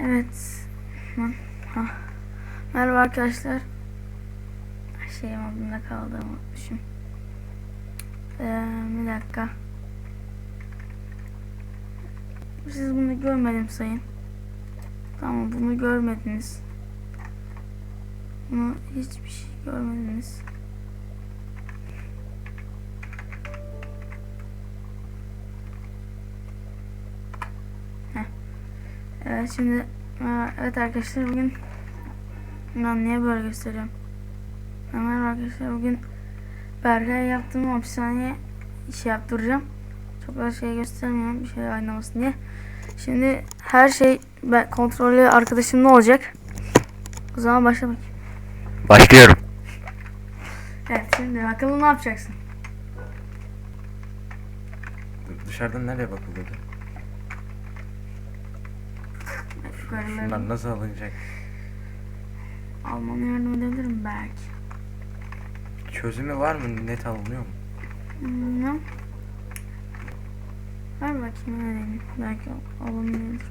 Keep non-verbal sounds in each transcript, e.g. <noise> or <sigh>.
Evet. Ha. Merhaba arkadaşlar. Şeyim aklımda kaldı unutmuşum. Ee, bir dakika. Siz bunu görmedim sayın. Tamam bunu görmediniz. Bunu hiçbir şey görmediniz. Evet şimdi Aa, evet arkadaşlar bugün ben niye böyle gösteriyorum? Hemen arkadaşlar bugün Berkay yaptığım hapishaneye şey yaptıracağım. Çok da şey göstermiyorum bir şey oynamasın diye. Şimdi her şey ben kontrolü arkadaşımda olacak. O zaman başla bakayım. Başlıyorum. Evet şimdi bakalım ne yapacaksın? Dışarıdan nereye bakılıyordu? Yukarıları Bunlar nasıl alınacak? almana yardım edebilirim belki. Çözümü var mı? Net alınıyor mu? Bilmem. Ver bakayım ne diyeyim. Belki alınmıyordur.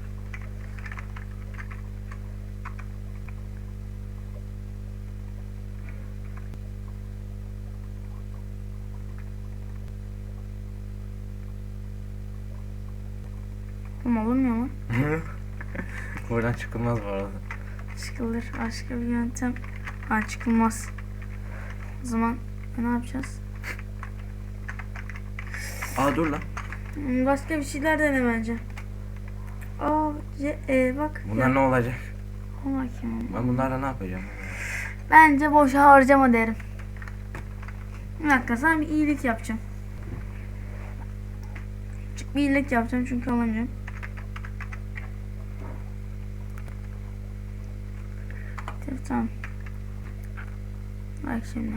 Ama alınmıyor mu? Buradan çıkılmaz bu arada. Çıkılır. Başka bir yöntem. Ha çıkılmaz. O zaman ne yapacağız? Aa dur lan. Hmm, Başka bir şeyler dene bence. Aa, ce- e, bak. Bunlar ya, ne olacak? bakayım. Ben bunlarla ne yapacağım? Bence boşa harcama derim. Bir dakika sana bir iyilik yapacağım. Küçük bir iyilik yapacağım çünkü alamıyorum. Tamam. Bak şimdi.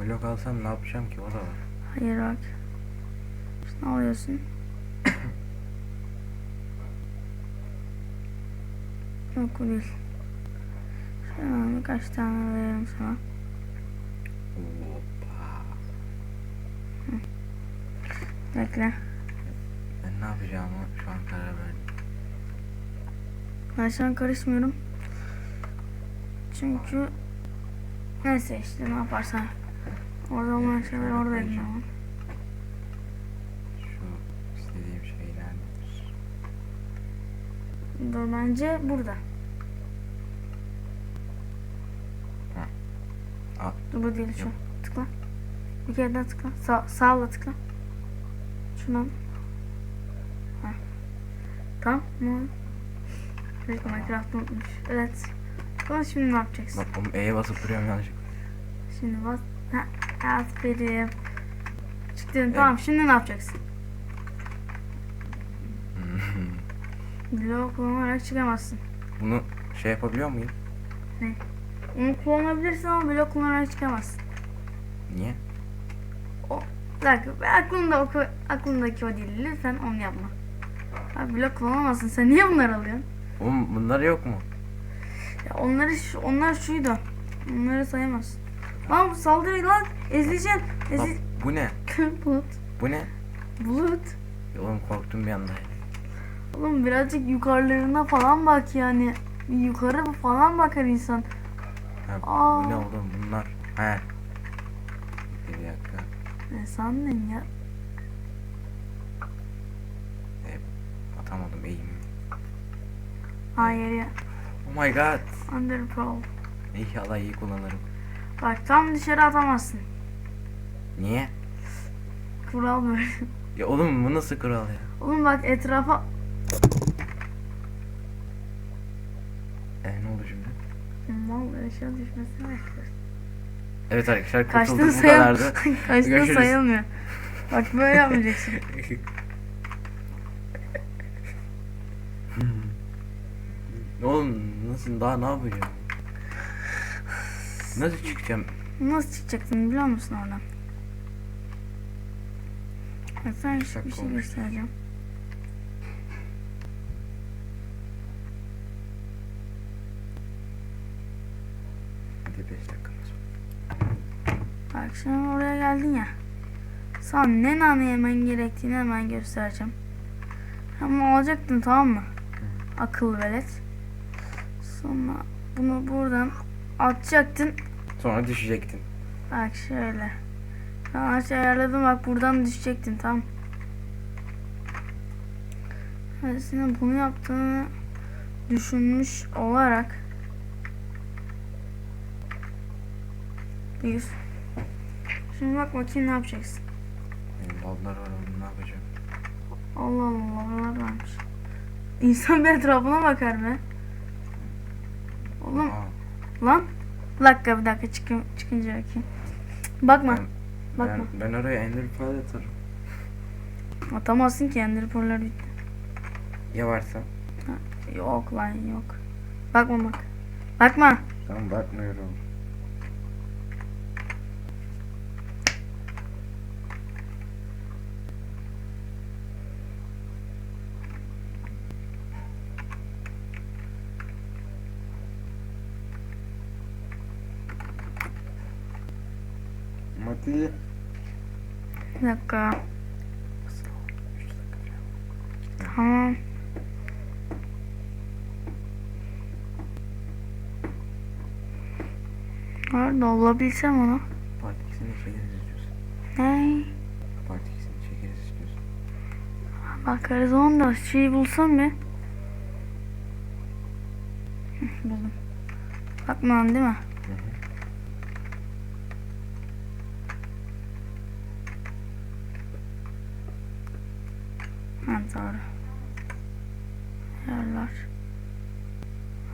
Blok alsam ne yapacağım ki? O da var. Hayır bak. Şunu alıyorsun. Yok o değil. Şuna birkaç tane veririm sana. Bekle. Ben ne yapacağımı şu an karar verdim. Ben şu an karışmıyorum. Çünkü neyse işte ne yaparsan. yap. Orada olan şeyler orada yapacağım. Şu istediğim şey nerededir? Dur bence burada. Al. Dur bu değil şu. Yok. Tıkla. Bir kere daha tıkla. Sağ, sağla tıkla. Şuna. Ha. Tamam mı? Minecraft unutmuş. Evet. Sonra şimdi ne yapacaksın? Bak oğlum E'ye basıp duruyorum yanlışlıkla. Şimdi bas. Ha, aferin. Çıktın. Tamam şimdi ne yapacaksın? <laughs> Bloğu kullanarak çıkamazsın. Bunu şey yapabiliyor muyum? Onu kullanabilirsin ama blok kullanarak çıkamazsın. Niye? Dakika ben aklımda o, aklımdaki o değil. Lütfen onu yapma. Abi blok kullanamazsın. Sen niye bunları alıyorsun? Oğlum bunlar yok mu? Ya onları şu, onlar şuydu. Onları sayamazsın. Lan saldırı lan. Ezileceğim. Lan Ezil... bu ne? Bulut. Bu ne? Bulut. Ya Oğlum korktum bir anda. Oğlum birazcık yukarılarına falan bak yani. Bir yukarı falan bakar insan. Ha, Aa. bu ne oğlum bunlar? He. Bir dakika. Ne sandın ya? Atamadım eğimi. Hayır ya. Oh my god. Under Pro. İnşallah iyi kullanırım. Bak tam dışarı atamazsın. Niye? Kural böyle. Ya oğlum bu nasıl kural ya? Oğlum bak etrafa E ne oldu şimdi? mal eşya düşmesini bekliyoruz. Evet arkadaşlar kurtulduk bu kadardı. <laughs> Kaçtığın Görüşürüz. sayılmıyor. Bak böyle yapmayacaksın. <laughs> oğlum nasıl daha ne yapacağım? Nasıl çıkacağım? Nasıl çıkacaksın biliyor musun oradan? Bak sana Şaka bir şey olmuş. göstereceğim. Hadi 5 dakikamız var. Bak şimdi oraya geldin ya. Sana ne nane yemen gerektiğini hemen göstereceğim. Ama alacaktın tamam mı? Akıl velet. Sonra bunu buradan atacaktın. Sonra düşecektin. Bak şöyle. Ben aşağı ayarladım bak buradan düşecektin tam. Senin bunu yaptığını düşünmüş olarak bir Şimdi bak bakayım ne yapacaksın. Ballar var oğlum ne yapacağım? Allah Allah oralar varmış. İnsan bir etrafına bakar be. Oğlum lan. Bir dakika bir dakika çıkın, çıkınca bakayım. Bakma. ben, Bakma. ben, ben oraya ender pearl atarım. Atamazsın ki ender pearl'ler bitti. Ya varsa? Yok lan yok. Bakma bak. Bakma. Tamam bakmıyorum. Mati. Bir dakika. Tamam. Nerede olabilsem onu. Part 2'sini çekeriz istiyorsun. Ne? Part 2'sini çekeriz istiyorsun. Bakarız onda şey bulsam bir. Buldum. Bakma değil mi? Doğru. Yerler.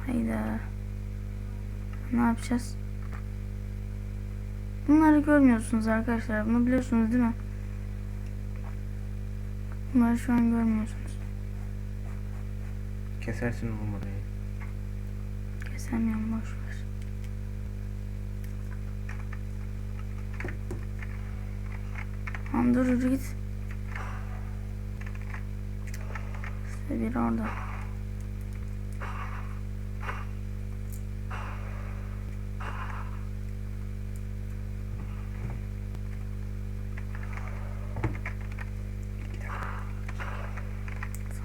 Hayda. Ne yapacağız? Bunları görmüyorsunuz arkadaşlar. Bunu biliyorsunuz değil mi? Bunları şu an görmüyorsunuz. Kesersin oğlum orayı. Kesemiyorum boş ver. Tamam dur yürü git. İşte biri orada.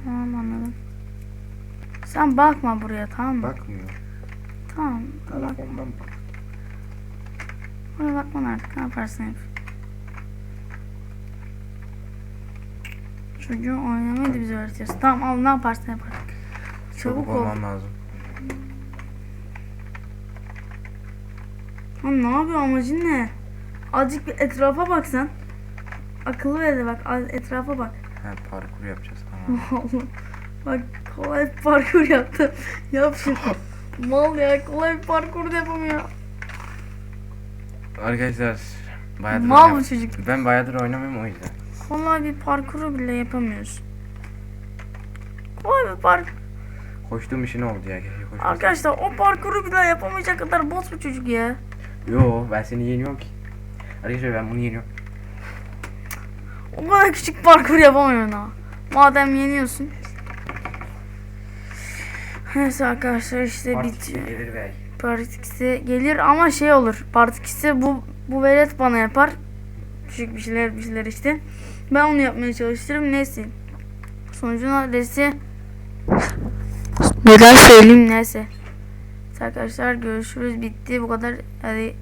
Tamam anladım. Sen bakma buraya tamam mı? Bakmıyor. Tamam. Telefondan bak. Buraya bakman artık ne yaparsın yap. Çocuğu oynamayı da bize öğretiyorsun. Tamam al ne yaparsan yap artık. Çabuk ol. olman lazım. Lan ne yapıyor amacın ne? Azıcık bir etrafa bak sen. Akıllı ver de bak etrafa bak. Ha parkur yapacağız tamam. <laughs> Bak kolay parkur yaptı. Yap şunu. Mal ya kolay parkur yapamıyor. Arkadaşlar bayağıdır Mal bu çocuk. Ben bayağıdır oynamıyorum o yüzden. Kolay bir parkuru bile yapamıyoruz. Kolay bir parkur. Koştuğum işin oldu ya koşmasaydım. Arkadaşlar o parkuru bile yapamayacak kadar bot bu çocuk ya. Yo ben seni yeniyorum ki. Arkadaşlar ben bunu yeniyorum. O kadar küçük parkur yapamıyorsun ha. Madem yeniyorsun. Neyse arkadaşlar işte bitiyor. gelir belki. Part 2'si gelir ama şey olur. Part 2'si bu bu velet bana yapar. Küçük bir şeyler bir şeyler işte. Ben onu yapmaya çalışırım. Neyse. Sonucun adresi neden söyleyeyim neyse. Arkadaşlar görüşürüz. Bitti bu kadar. Hadi